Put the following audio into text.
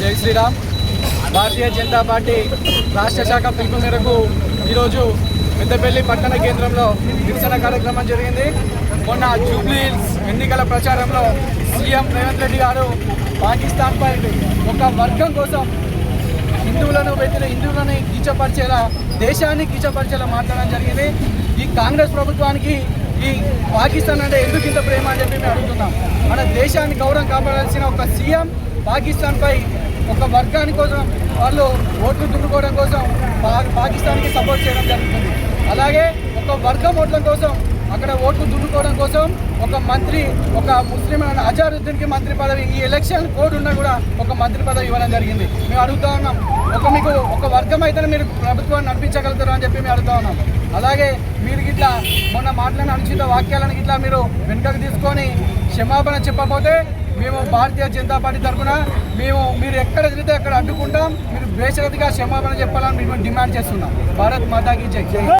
జై శ్రీరామ్. భారతీయ జనతా పార్టీ రాష్ట్ర శాఖ పిలుపు మేరకు ఈరోజు పెద్దపల్లి పట్టణ కేంద్రంలో నిరసన కార్యక్రమం జరిగింది. మొన్న జూబ్లీ ఎన్నికల ప్రచారంలో సీఎం రేవంత్ రెడ్డి గారు పాకిస్తాన్పై ఒక వర్గం కోసం హిందువులను వ్యతిరేక హిందువులను కీచపరిచేలా దేశాన్ని కీచపరిచేలా మాట్లాడడం జరిగింది. ఈ కాంగ్రెస్ ప్రభుత్వానికి ఈ పాకిస్తాన్ అంటే ఎందుకు ఇంత ప్రేమ అని చెప్పి మేము అడుగుతున్నాం. మన దేశాన్ని గౌరవం కాపాడాల్సిన ఒక సీఎం పాకిస్తాన్పై ఒక వర్గాని కోసం వాళ్ళు ఓట్లు దున్నుకోవడం కోసం పా- పాకిస్తాన్కి సపోర్ట్ చేయడం జరుగుతుంది. అలాగే ఒక వర్గం ఓట్ల కోసం అక్కడ ఓట్లు దున్నుకోవడం కోసం ఒక మంత్రి ఒక ముస్లిం అయిన అజారుద్దీన్కి మంత్రి పదవి ఈ ఎలక్షన్ కోడ్ ఉన్నా కూడా ఒక మంత్రి పదవి ఇవ్వడం జరిగింది. మేము అడుగుతా ఉన్నాం. ఒక మీకు మీరు ప్రభుత్వాన్ని నడిపించగలుగుతారు అని చెప్పి మేము అడుగుతా ఉన్నాం. అలాగే మీరు ఇట్లా మొన్న మాట్లాడిన అనుచిత వాక్యాలను ఇట్లా మీరు వెనుకకు తీసుకొని క్షమాపణ చెప్పకపోతే మేము భారతీయ జనతా పార్టీ తరఫున మేము మీరు ఎక్కడ తిరిగితే అక్కడ అడ్డుకుంటాం మీరు బేషరతిగా క్షమాపణ చెప్పాలని మేము డిమాండ్ చేస్తున్నాం. భారత్ మాతాకి జై.